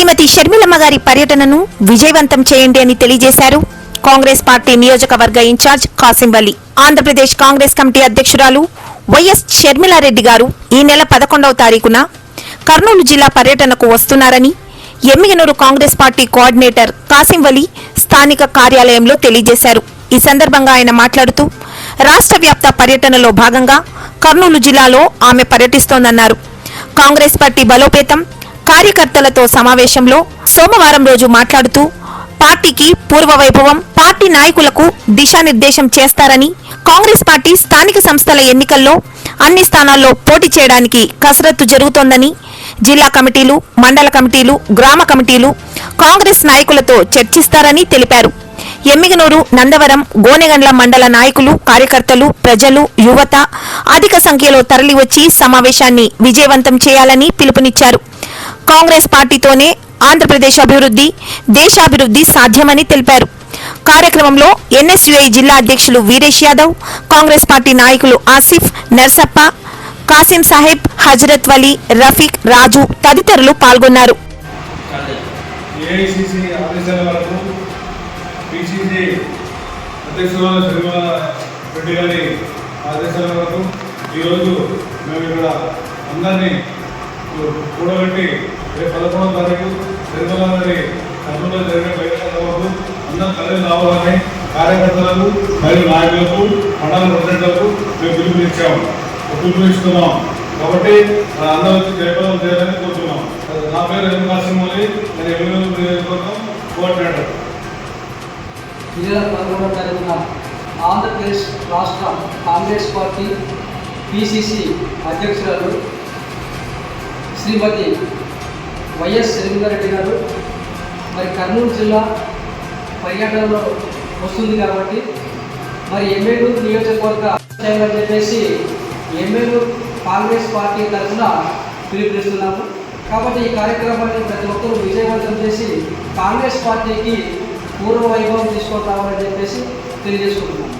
శ్రీమతి షర్మిలమ్మ గారి పర్యటనను విజయవంతం చేయండి అని తెలియజేశారు. కాంగ్రెస్ పార్టీ నియోజకవర్గ ఇన్ఛార్జ్ కాసింబలి ఆంధ్రప్రదేశ్ కాంగ్రెస్ కమిటీ అధ్యక్షురాలు వైఎస్ షర్మిలారెడ్డి గారు ఈ నెల పదకొండవ తారీఖున కర్నూలు జిల్లా పర్యటనకు వస్తున్నారని ఎమ్మిగనూరు కాంగ్రెస్ పార్టీ కోఆర్డినేటర్ కాసింవలి స్థానిక కార్యాలయంలో తెలియజేశారు. ఈ సందర్భంగా ఆయన మాట్లాడుతూ రాష్ట్ర వ్యాప్త పర్యటనలో భాగంగా కర్నూలు జిల్లాలో ఆమె పర్యటిస్తోందన్నారు. కాంగ్రెస్ పార్టీ బలోపేతం కార్యకర్తలతో సమావేశంలో సోమవారం రోజు మాట్లాడుతూ పార్టీకి పూర్వ వైభవం పార్టీ నాయకులకు దిశానిర్దేశం చేస్తారని కాంగ్రెస్ పార్టీ స్థానిక సంస్థల ఎన్నికల్లో అన్ని స్థానాల్లో పోటీ చేయడానికి కసరత్తు జరుగుతోందని జిల్లా కమిటీలు మండల కమిటీలు గ్రామ కమిటీలు కాంగ్రెస్ నాయకులతో చర్చిస్తారని తెలిపారు. ఎమ్మిగనూరు నందవరం గోనెగండ్ల మండల నాయకులు కార్యకర్తలు ప్రజలు యువత అధిక సంఖ్యలో తరలివచ్చి సమావేశాన్ని విజయవంతం చేయాలని పిలుపునిచ్చారు. కాంగ్రెస్ పార్టీతోనే ఆంధ్రప్రదేశ్ అభివృద్ధి దేశాభివృద్ధి సాధ్యమని తెలిపారు. కార్యక్రమంలో ఎన్ఎస్యుఐ జిల్లా అధ్యక్షులు వీరేష్ యాదవ్ కాంగ్రెస్ పార్టీ నాయకులు ఆసిఫ్ నర్సప్ప కాసిం సాహెబ్ హజరత్ వలీ రఫీక్ రాజు తదితరులు పాల్గొన్నారు. ఈరోజు మేము ఇక్కడ అందరినీ కూడబెట్టి రేపు పదకొండవ తారీఖు తిరుమల గారి కర్నూలులో జరిగే బహిరంగ అందరం కలిసి రావాలని కార్యకర్తలకు మరియు నాయకులకు మండల ప్రజలకు మేము పిలుపునిచ్చాము. పిలుపునిస్తున్నాం కాబట్టి ఆ, అందరూ వచ్చి జయప్రదం చేయాలని కోరుతున్నాం. నా పేరు ఎం కాసిమోలి నేను ఎమ్మెల్యే నియోజకవర్గం కోఆర్డినేటర్. ఈ పదకొండవ తారీఖున ఆంధ్రప్రదేశ్ రాష్ట్ర కాంగ్రెస్ పార్టీ పిసిసి అధ్యక్షురాలు శ్రీమతి వైఎస్ రెడ్డి గారు మరి కర్నూలు జిల్లా పర్యటనలో వస్తుంది కాబట్టి మరి ఎమ్మెల్యే నియోజకవర్గ చేయాలని చెప్పేసి ఎమ్మెల్యే కాంగ్రెస్ పార్టీ తరఫున పిలుపునిస్తున్నాము. కాబట్టి ఈ కార్యక్రమాన్ని ప్రతి ఒక్కరూ విజయవంతం చేసి కాంగ్రెస్ పార్టీకి పూర్వ వైభవం తీసుకొని చెప్పేసి తెలియజేసుకుంటున్నాము.